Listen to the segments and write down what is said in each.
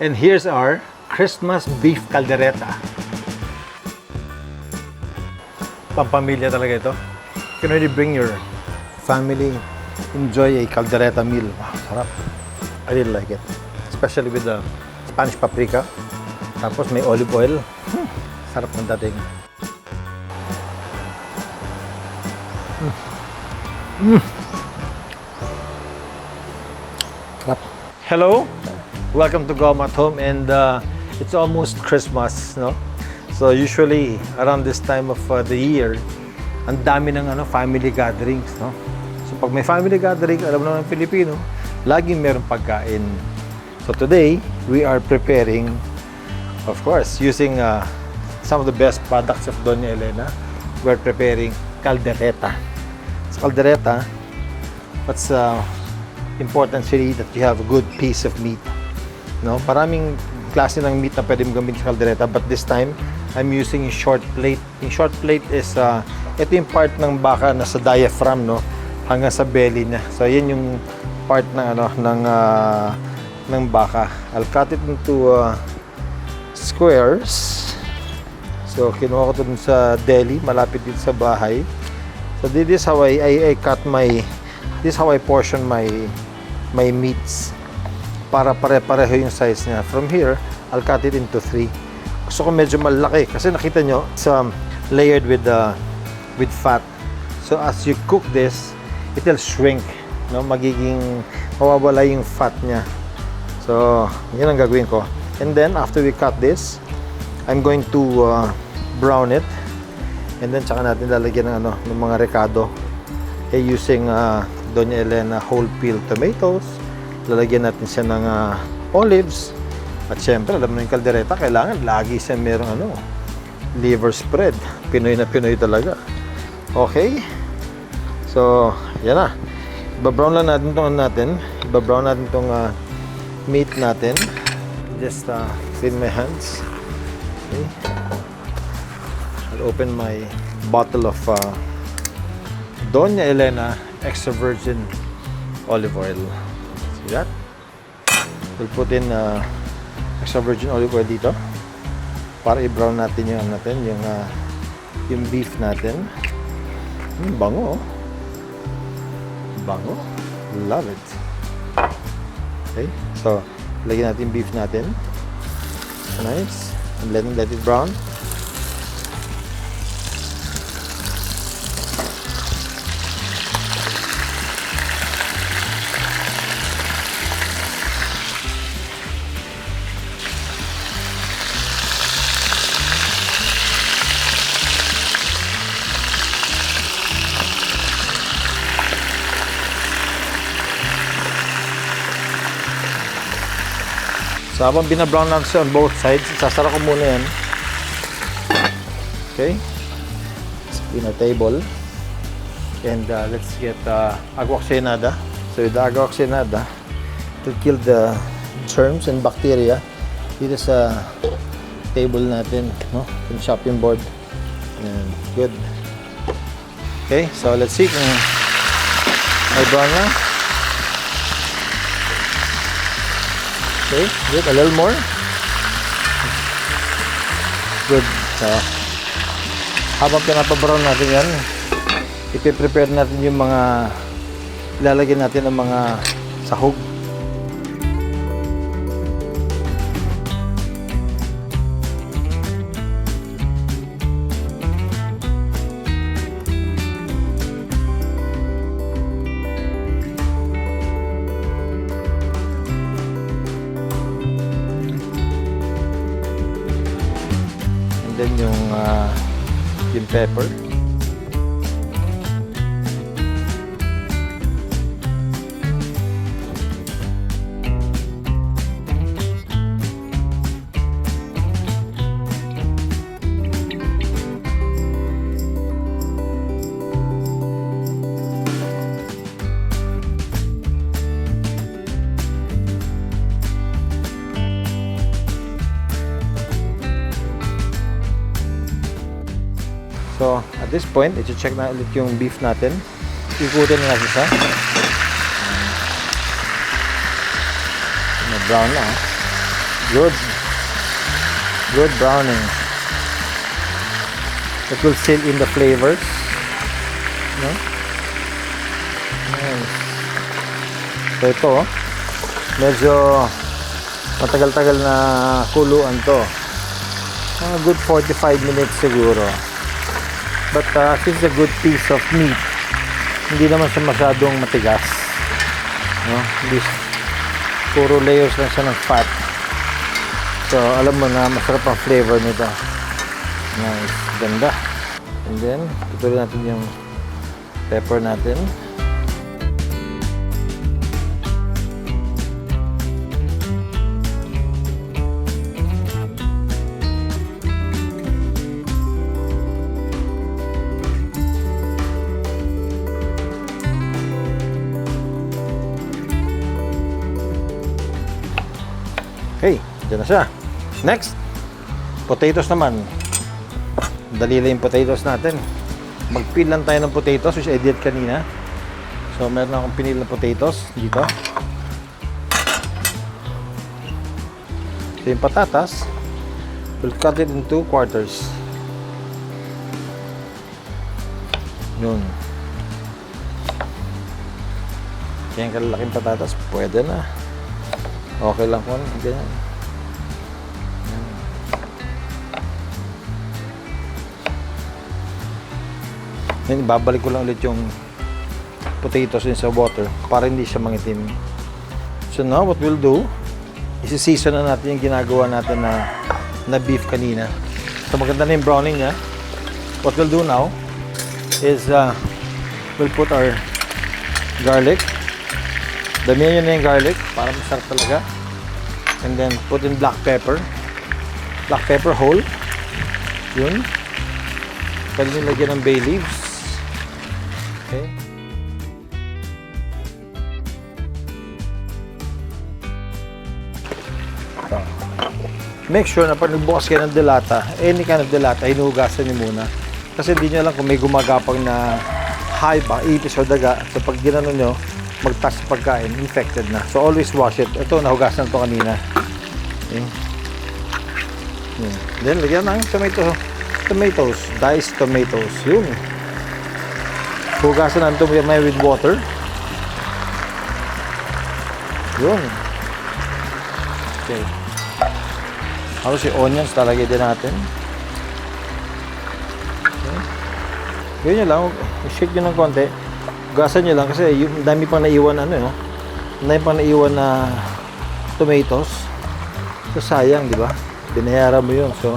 And here's our Christmas beef caldereta. Pampamilya talaga ito. You can really bring your family, enjoy a caldereta meal. Wow, sarap. I really like it. Especially with the Spanish paprika. Tapos may olive oil. Hmm, sarap ng dating. Hello, welcome to Gom at Home, and uh, it's almost Christmas, no? So usually around this time of uh, the year, ang dami ng ano family gatherings, no? So pag may family gathering, alam naman ng Filipino, laging meron pagkain. So today we are preparing, of course, using uh, some of the best products of Doña Elena. We're preparing caldereta. Sa caldereta, what's uh, important really that you have a good piece of meat. No? Maraming klase ng meat na pwede mong gamitin sa kaldereta but this time I'm using short plate. Yung short plate is uh, ito yung part ng baka na sa diaphragm no hanggang sa belly niya. So yan yung part ng ano ng uh, ng baka. I'll cut it into uh, squares. So kinuha ko to dun sa deli malapit dito sa bahay. So this is how I, I, I cut my this is how I portion my my meats para pare-pareho yung size niya. From here, I'll cut it into three. Gusto ko medyo malaki kasi nakita nyo, it's um, layered with uh, with fat. So as you cook this, it will shrink. No? Magiging mawawala yung fat niya. So, yun ang gagawin ko. And then, after we cut this, I'm going to uh, brown it. And then, tsaka natin lalagyan ng, ano, ng mga recado. Eh, using uh, Doña Elena whole peel tomatoes. Lalagyan natin siya ng uh, olives. At syempre, alam mo yung kaldereta, kailangan lagi siya merong ano, liver spread. Pinoy na Pinoy talaga. Okay? So, yan na. Ibabrown lang natin itong ano natin. Ibabrown natin itong uh, meat natin. Just uh, clean my hands. Okay. I'll open my bottle of uh, Doña Elena extra virgin olive oil. That? We'll put in uh, extra virgin olive oil dito para i-brown natin yung ano natin, yung uh, yung beef natin. Hmm, bango. oh. Bango. Love it. Okay, so lagyan natin beef natin. Nice. And let, let it brown. So habang binabrown natin siya on both sides, sasara ko muna yan. Okay. Let's clean our table. And uh, let's get uh, agua oxigenada. So with the agua oxigenada, to kill the germs and bacteria dito sa table natin, no? Yung chopping board. And good. Okay, so let's see kung may brown na. Okay, good. A little more. Good. So, habang pinapabrown natin yan, ipiprepare natin yung mga ilalagyan natin ng mga sahog. Pepper. So, at this point, i-check na ulit yung beef natin. Ikutin na natin siya. Brown na. ah. Good. Good browning. It will seal in the flavors. No? Nice. So ito, oh, medyo matagal-tagal na kuluan to. Mga good 45 minutes siguro. But uh, this is a good piece of meat. Hindi naman siya masyadong matigas. No? Siya- puro layers lang siya ng fat. So, alam mo na masarap ang flavor nito. Nice. Ganda. And then, tutuloy natin yung pepper natin. Dyan na siya. Next, potatoes naman. Dali lang yung potatoes natin. Mag-peel lang tayo ng potatoes, which I did kanina. So, meron akong pinil na potatoes dito. So, yung patatas, we'll cut it in two quarters. Yun. Kaya yung kalalaking patatas, pwede na. Okay lang kung ganyan. Then, babalik ko lang ulit yung potatoes in sa water para hindi siya mangitim. So now, what we'll do, isi-season na natin yung ginagawa natin na, na beef kanina. So maganda na yung browning niya. What we'll do now is uh, we'll put our garlic Damihan nyo na yung garlic para masarap talaga. And then put in black pepper. Black pepper whole. Yun. Pwede nyo lagyan ng bay leaves. Okay. So, Make sure na pag nagbukas kayo ng delata, any kind of delata, hinugasan nyo muna. Kasi hindi nyo alam kung may gumagapang na hive ba, ipis o daga. So pag ginano nyo, mag-touch sa pagkain, infected na. So always wash it. Ito, nahugasan to kanina. Okay. Yun. Then, lagyan ng tomato, tomatoes, diced tomatoes. Yun. Hugasan natin ito may with water. Yun. Okay. Tapos yung onions, talagay din natin. Okay. Yun yun lang. I-shake nyo ng konti. Gasan nyo lang kasi yung dami pang naiwan ano eh. Ang dami pang naiwan na tomatoes. So sayang, di ba? Binayaran mo yun. So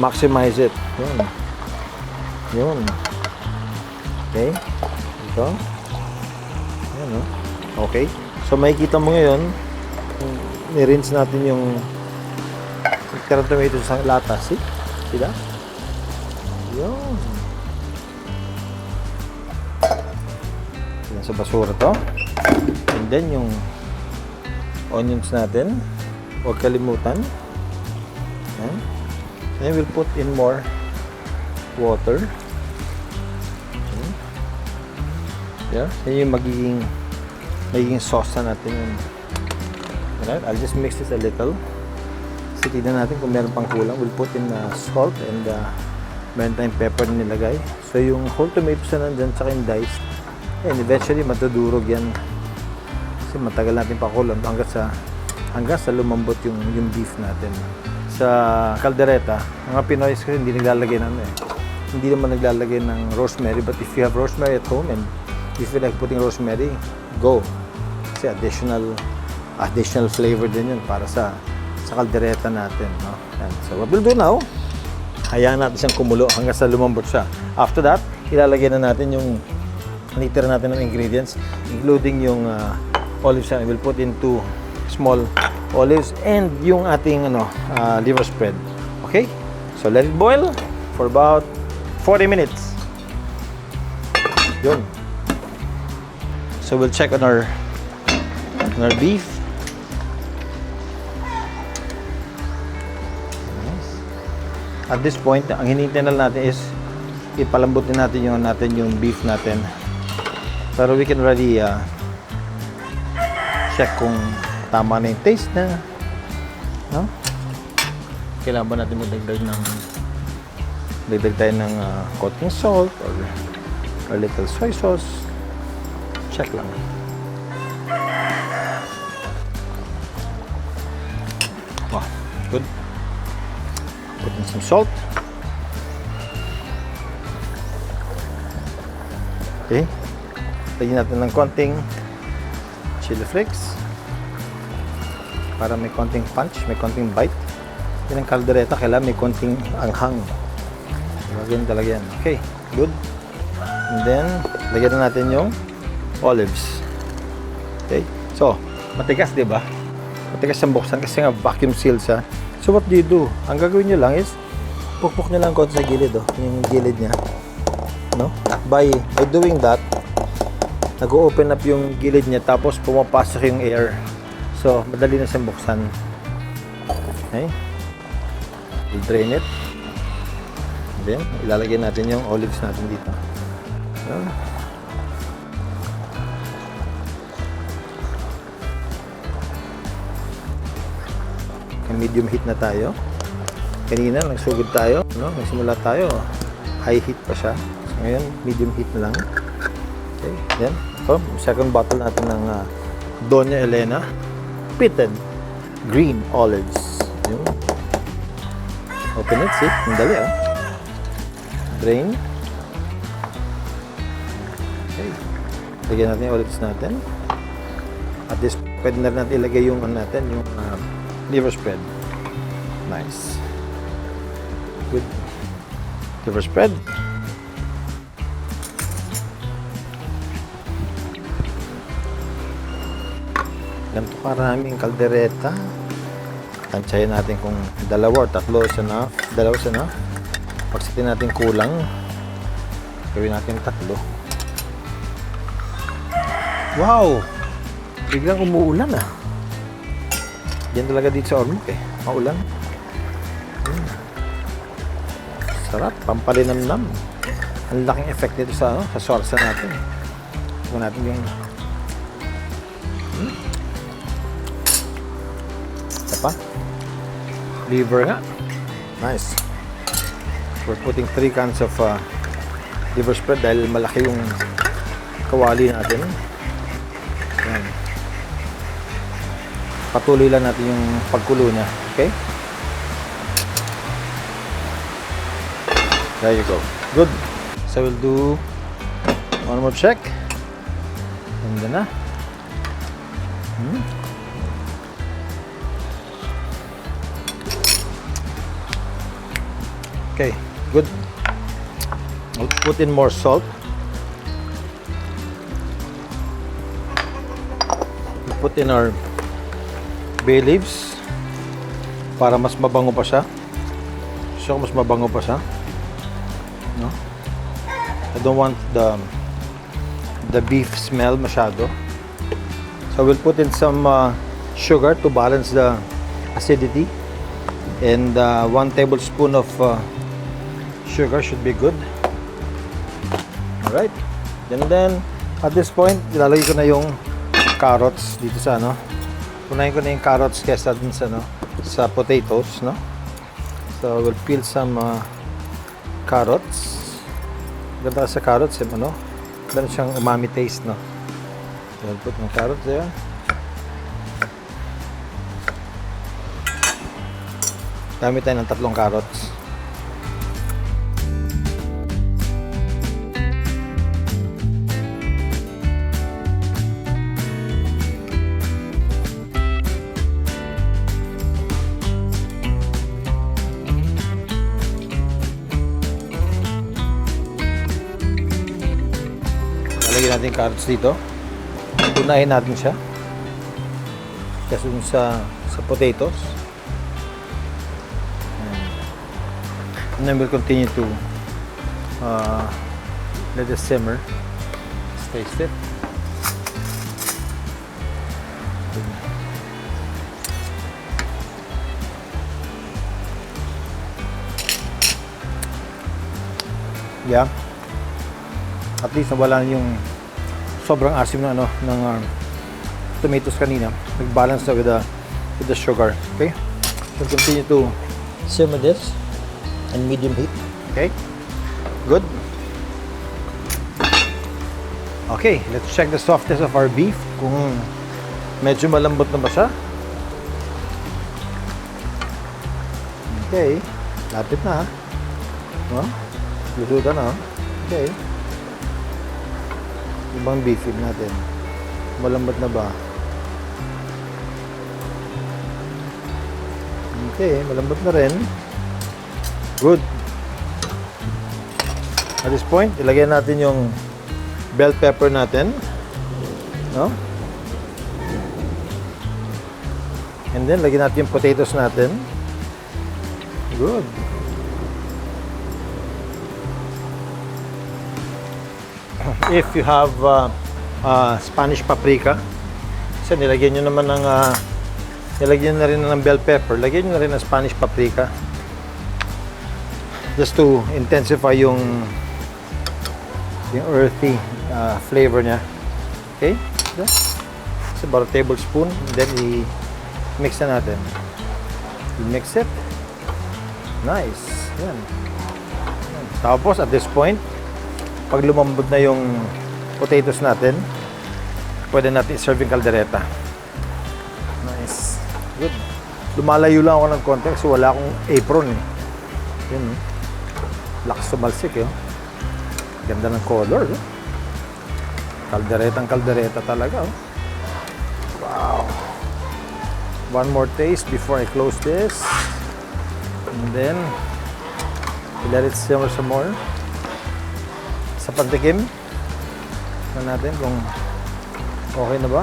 maximize it. Yun. Yun. Okay. Ito. Yan oh. Okay. So makikita mo ngayon, ni-rinse natin yung karang tomatoes sa lata. See? Sila? Yun. Sa basura to. And then yung onions natin. Huwag kalimutan. Yan. Then we'll put in more water. Yan. Yan yung magiging magiging sauce na natin yun. Alright, I'll just mix this a little. So, tignan natin kung meron pang kulang. We'll put in uh, salt and uh, meron tayong pepper na nilagay. So, yung whole tomatoes na nandyan, tsaka yung diced, and eventually matudurog yan. Kasi matagal natin pakulang hanggat sa hanggang sa lumambot yung, yung beef natin. Sa kaldereta, mga Pinoy kasi hindi naglalagay ng ano eh. Hindi naman naglalagay ng rosemary, but if you have rosemary at home and you like putting rosemary, go. Kasi additional additional flavor din yun para sa sa kaldereta natin. No? Yan. So what we'll do now, hayaan natin siyang kumulo hanggang sa lumambot siya. After that, ilalagay na natin yung nitira natin ng ingredients, including yung uh, olives and we'll put in two small olives and yung ating ano, uh, liver spread. Okay? So let it boil for about 40 minutes. Yun. So we'll check on our on our beef. Nice. At this point, ang hinihintay na natin is ipalambot din natin yung natin yung beef natin. Pero we can already uh, check kung tama na yung taste na. No? kailangan ba natin magdagdag ng dagdag tayo ng uh, konting salt or, or little soy sauce. Check lang. Wow, good. Put in some salt. Okay. Lagyan natin ng konting chili flakes para may konting punch, may konting bite. Yan ang kaldereta, kailangan may konting anghang. Lagyan talaga yan. Okay, good. And then, lagyan na natin yung olives. Okay, so, matigas, di ba? Matigas ang buksan kasi nga vacuum seal siya. So, what do you do? Ang gagawin nyo lang is, pukpuk nyo lang konti sa gilid, oh. Yung gilid niya. No? By, by doing that, nag-open up yung gilid niya tapos pumapasok yung air. So, madali na siyang buksan. Okay? We'll drain it. Then, ilalagay natin yung olives natin dito. So, medium heat na tayo. Kanina, nagsugod tayo. No? Nagsimula tayo. High heat pa siya. So, ngayon, medium heat na lang. Okay, then, ito, second bottle natin ng uh, Doña Elena Pitted Green Olives. Yun. Open it, see? Ang dali, ah. Drain. Okay. Lagyan natin yung olives natin. At this, pwede na natin ilagay yung ano natin, yung uh, liver spread. Nice. Good. Liver spread. Ganito karaming kaldereta. Tansyahin natin kung dalawa or tatlo is enough. Dalawa is enough. Pagsitin natin kulang, gawin natin tatlo. Wow! Biglang umuulan ah. Yan talaga dito sa Ormoc eh. Maulan. Hmm. Sarap. Pampalinamnam. Ang laking effect nito sa, ano, sa sorsa natin. Ito natin yung Hmm. Ito pa. Liver nga. Nice. We're putting three cans of uh, liver spread dahil malaki yung kawali natin. Patuloy lang natin yung pagkulo niya. Okay? There you go. Good. So we'll do one more check. And then na. Hmm. Okay, good. I'll put in more salt. We put in our bay leaves para mas mabango pa siya. So mas mabango pa siya. No? I don't want the the beef smell masyado. So we'll put in some uh, sugar to balance the acidity and uh, one tablespoon of uh, sugar should be good. Alright. And then at this point, ilalagay ko na yung carrots dito sa ano. Punahin ko na yung carrots kesa dun sa ano, sa potatoes, no? So we'll peel some uh, carrots. Ganda sa carrots, yung ano? Meron siyang umami taste, no? We'll put ng carrots there. Gamit tayo ng tatlong carrots. Lalagyan natin carrots dito. Tunahin natin siya. Kasi sa, sa potatoes. And then we'll continue to uh, let it simmer. Let's taste it. Yeah. At least nawala na yung sobrang asim na ano ng uh, tomatoes kanina. Nag-balance na with the with the sugar. Okay? We'll continue to Simmer this and medium heat. Okay? Good. Okay, let's check the softness of our beef. Kung medyo malambot na ba siya. Okay, lapit na. Oh, lusutan na. Okay. Ibang beefing natin. Malambot na ba? Okay, malambot na rin. Good. At this point, ilagay natin yung bell pepper natin. No? And then, lagyan natin yung potatoes natin. Good. If you have uh, uh, Spanish paprika, kasi nilagyan nyo naman ng uh, nilagyan na rin ng bell pepper, lagyan nyo na rin ng Spanish paprika just to intensify yung yung earthy uh, flavor niya. Okay? So, It's about a tablespoon. And then, i-mix na natin. I-mix it. Nice. Yan. Tapos, at this point, pag lumambot na yung potatoes natin, pwede natin i-serve yung kaldereta. Nice. Good. Lumalayo lang ako ng konti kasi wala akong apron eh. Yun. oh. Lakas sumalsik eh. oh. Ganda ng color. Eh. Kalderetang kaldereta talaga. Oh. Wow. One more taste before I close this. And then, let it simmer some more. Sa pantikim, na natin kung okay na ba.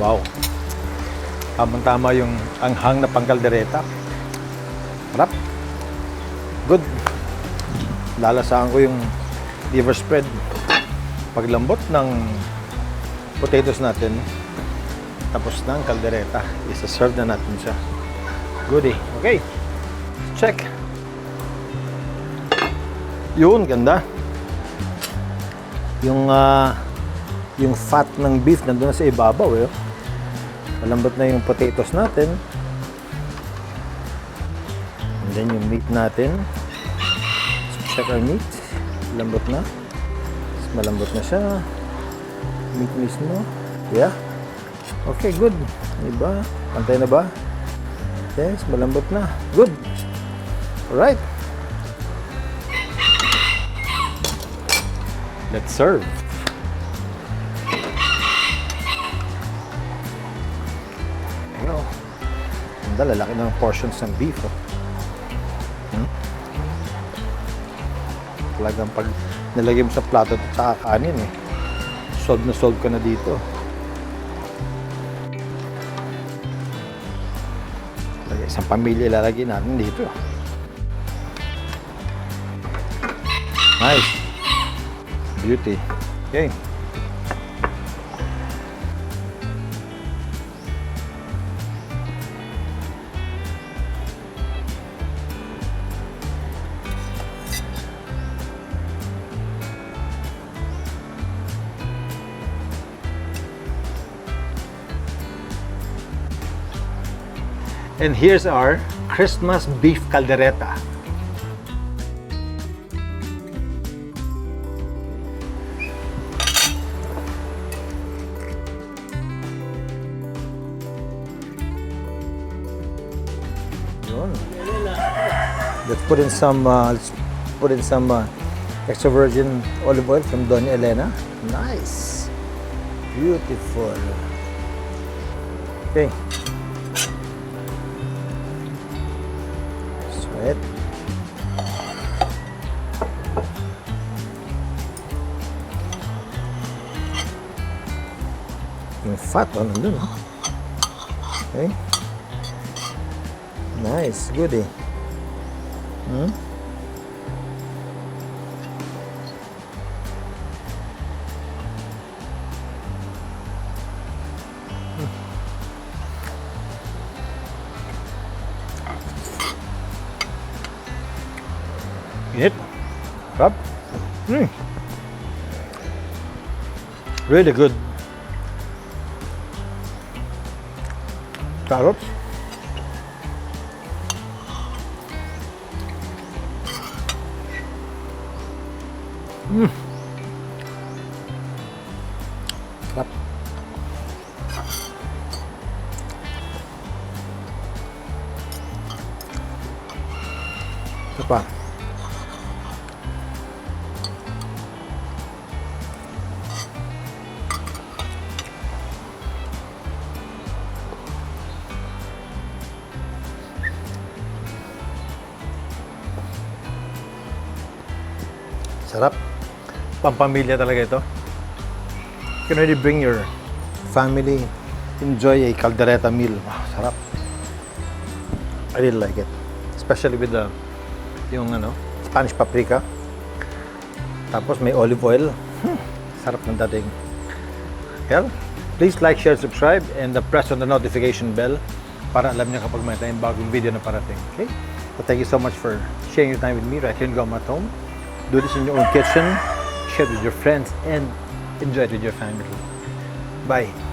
Wow. Tamang-tama yung anghang na pangkaldereta. Harap. Good. Lalasaan ko yung liver spread. Paglambot ng potatoes natin, tapos ng kaldereta, isa-serve na natin siya. Goodie. Okay. Check. Yun, ganda. Yung ah, yung fat ng beef nandun na sa ibabaw eh. Malambot na yung potatoes natin. And then yung meat natin. So, check our meat. Lambot na. Mas malambot na siya. Meat mismo. Yeah. Okay, good. Diba? Pantay na ba? Yes, malambot na. Good. Alright. Let's serve. Oh. Ganda, lalaki ng portions ng beef. Oh. Hmm? Talagang pag nilagay mo sa plato at kanin eh. Solve na solve ka na dito. Isang pamilya ilalagay natin dito. Nice. Beauty. Okay. And here's our Christmas beef caldereta. Let's put in some uh, let's put in some uh, extra virgin olive oil from Doña Elena. Nice. Beautiful. Okay. Oh, nandun. oh. Okay. Nice, good eh. Hmm? Init. Sarap. Hmm. Really good. Carrots. Mm. Sarap. Pampamilya talaga ito. You can really bring your family, enjoy a caldereta meal. Wow, sarap. I really like it. Especially with the yung ano, Spanish paprika. Tapos may olive oil. Hmm, sarap ng dating. Well, please like, share, subscribe, and uh, press on the notification bell para alam niyo kapag may tayong bagong video na parating. Okay? So thank you so much for sharing your time with me right here in Goma at home. Do this in your own kitchen, share it with your friends, and enjoy it with your family. Bye.